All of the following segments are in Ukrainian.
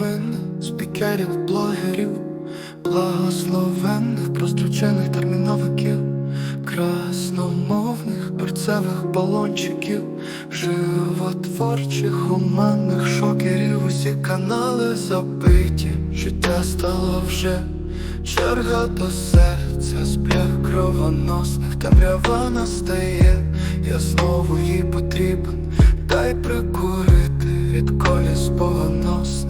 новин, спікерів, блогерів, благословенних, прострочених терміновиків, красномовних перцевих балончиків, животворчих, уманних шокерів, усі канали забиті, життя стало вже. Черга до серця збіг кровоносних темрява настає, я знову їй потрібен, дай прикурити від коліс богоносних, що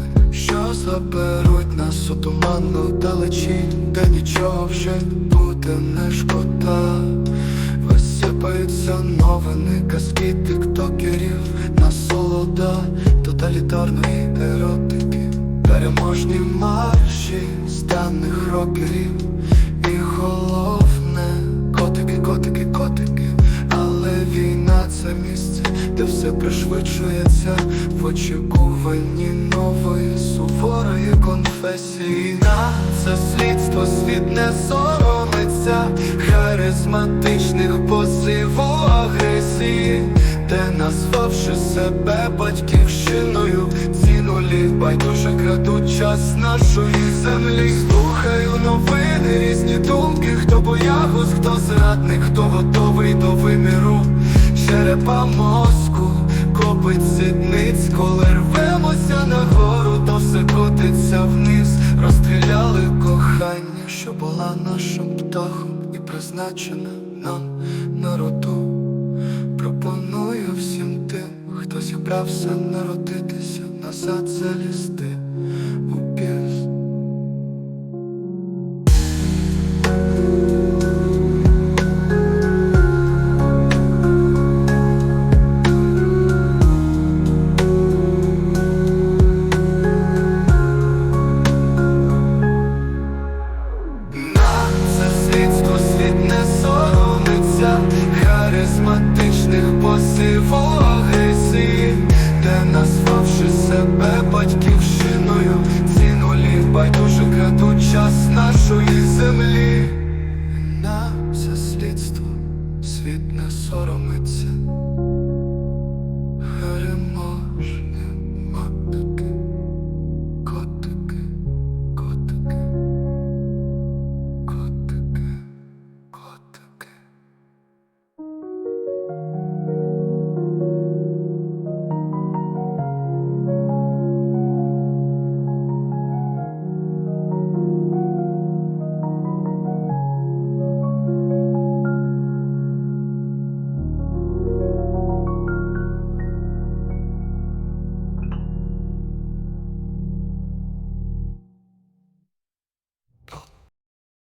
заберуть нас у туманну далечінь, де нічого вже буде не шкода. Висипаються новини, казки тиктокерів, насолода тоталітарної еротики. Переможні марші станних рокерів І головне котики, котики, котики Але війна це місце, де все пришвидшується В очікуванні суворої конфесії На це слідство світ не соромиться Харизматичних позиву агресії де назвавши себе батьківщиною, ці нулі байдуже крадуть час нашої землі. Слухаю новини, різні думки, хто боягуз, хто зрадник, хто готовий до виміру. Черепа мозку, копить сідниць, коли рвемося нагору, то все котиться була нашим птахом і призначена нам народу. Пропоную всім тим, хто зібрався народитися, назад залізти Харизматичних посиву агресії Де назвавши себе батьківщиною. Ці нулі байдуже крадуть час нашої землі. На все слідство світ не соромиться